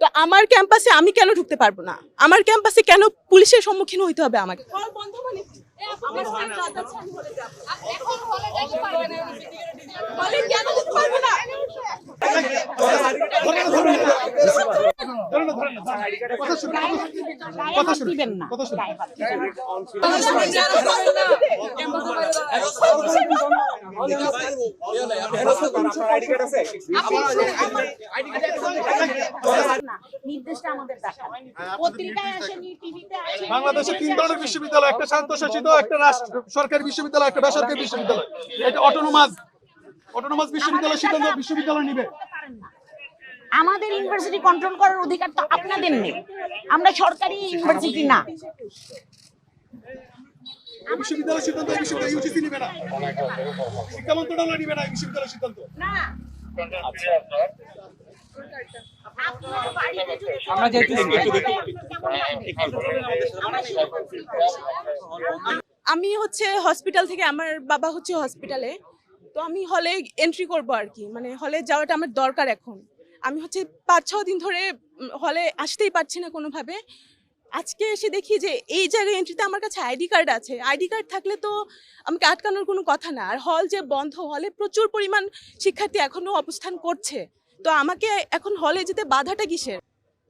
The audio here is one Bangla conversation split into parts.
তো আমার ক্যাম্পাসে আমি কেন ঢুকতে পারব না? আমার ক্যাম্পাসে কেন পুলিশের সম্মুখীন হইতে হবে আমাকে? হল বন্ধ মানে আমার সাথে আছে, নির্দেশটা আমাদের দেখান। পত্রিকায় আসেনি টিভিতে আসেনি। বাংলাদেশে তিন ধরনের বিশ্ববিদ্যালয় একটা স্বায়ত্তশাসিত একটা রাষ্ট্র সরকারি বিশ্ববিদ্যালয় একটা বেসরকারি বিশ্ববিদ্যালয়। এটা অটোনোমাস অটোনোমাস বিশ্ববিদ্যালয় সিদ্ধান্ত বিশ্ববিদ্যালয় নিবে। আমাদের ইউনিভার্সিটি কন্ট্রোল করার অধিকার তো আপনাদের নেই। আমরা সরকারি ইউনিভার্সিটি না। বিশ্ববিদ্যালয় সিদ্ধান্ত এই বিশ্ববিদ্যালয় ইউজিসি নিবে না। শিক্ষা মন্ত্রণালয় নিবে না বিশ্ববিদ্যালয় সিদ্ধান্ত। না। আমরা যেহেতু। আমি হচ্ছে হসপিটাল থেকে আমার বাবা হচ্ছে হসপিটালে তো আমি হলে এন্ট্রি করব আর কি মানে হলে যাওয়াটা আমার দরকার এখন। আমি হচ্ছে পাঁচ ছ দিন ধরে হলে আসতেই পারছি না কোনোভাবে। আজকে এসে দেখি যে এই জায়গায় এন্ট্রিতে আমার কাছে আইডি কার্ড আছে। আইডি কার্ড থাকলে তো আমাকে আটকানোর কোনো কথা না। আর হল যে বন্ধ হলে প্রচুর পরিমাণ শিক্ষার্থী এখনও অবস্থান করছে। তো আমাকে এখন হলে যেতে বাধাটা কিসের?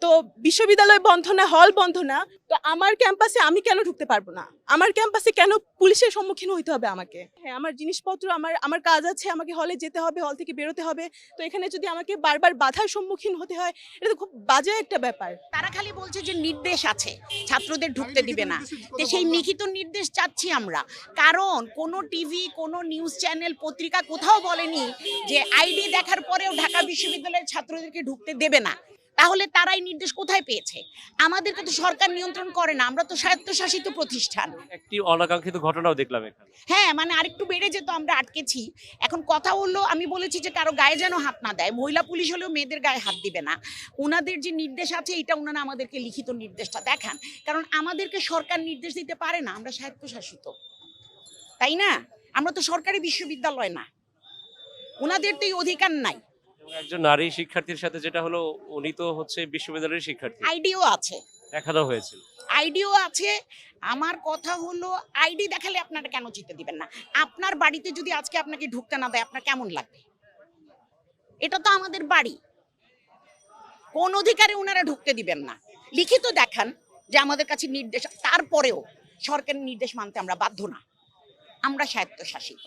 তো বিশ্ববিদ্যালয় বন্ধ না হল বন্ধ না তো আমার ক্যাম্পাসে আমি কেন ঢুকতে পারব না? আমার ক্যাম্পাসে কেন পুলিশের সম্মুখীন হইতে হবে আমাকে? হ্যাঁ আমার জিনিসপত্র আমার আমার কাজ আছে আমাকে হলে যেতে হবে হল থেকে বেরোতে হবে। তো এখানে যদি আমাকে বারবার বাধার সম্মুখীন হতে হয় এটা তো খুব বাজে একটা ব্যাপার। তারা খালি বলছে যে নির্দেশ আছে ছাত্রদের ঢুকতে দিবে না। তো সেই লিখিত নির্দেশ চাচ্ছি আমরা। কারণ কোনো টিভি কোনো নিউজ চ্যানেল পত্রিকা কোথাও বলেনি যে আইডি দেখার পরেও ঢাকা বিশ্ববিদ্যালয়ের ছাত্রদেরকে ঢুকতে দেবে না। তাহলে তারাই নির্দেশ কোথায় পেয়েছে? আমাদেরকে তো সরকার নিয়ন্ত্রণ করে না আমরা তো স্বায়ত্তশাসিত প্রতিষ্ঠান। একটি অনাকাঙ্ক্ষিত ঘটনাও দেখলাম এখানে। হ্যাঁ মানে আরেকটু বেড়ে যেত আমরা আটকেছি। এখন কথা হলো আমি বলেছি যে কারও গায়ে যেন হাত না দেয়। মহিলা পুলিশ হলেও মেয়েদের গায়ে হাত দিবে না। ওনাদের যে নির্দেশ আছে এটা ওনারা আমাদেরকে লিখিত নির্দেশটা দেখান। কারণ আমাদেরকে সরকার নির্দেশ দিতে পারে না আমরা স্বায়ত্তশাসিত। তাই না? আমরা তো সরকারি বিশ্ববিদ্যালয় না। ওনাদের তো এই অধিকার নাই। এবং একজন নারী শিক্ষার্থীর সাথে যেটা হলো উনি তো হচ্ছে বিশ্ববিদ্যালয়ের শিক্ষার্থী। আইডিও আছে। দেখানো হয়েছিল। আইডিও আছে। আমার কথা হলো আইডি দেখালে আপনারা কেন জিতে দিবেন না? আপনার বাড়িতে যদি আজকে আপনাকে ঢুকতে না দেয় আপনার কেমন লাগবে? এটা তো আমাদের বাড়ি। কোন অধিকারে ওনারা ঢুকতে দিবেন না। লিখিত দেখান যে আমাদের কাছে নির্দেশ তারপরেও সরকারের নির্দেশ মানতে আমরা বাধ্য না। আমরা স্বায়ত্তশাসিত।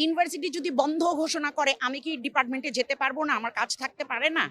ইউনিভার্সিটি যদি বন্ধ ঘোষণা করে, আমি কি ডিপার্টমেন্টে যেতে পারব না? আমার কাজ থাকতে পারে না?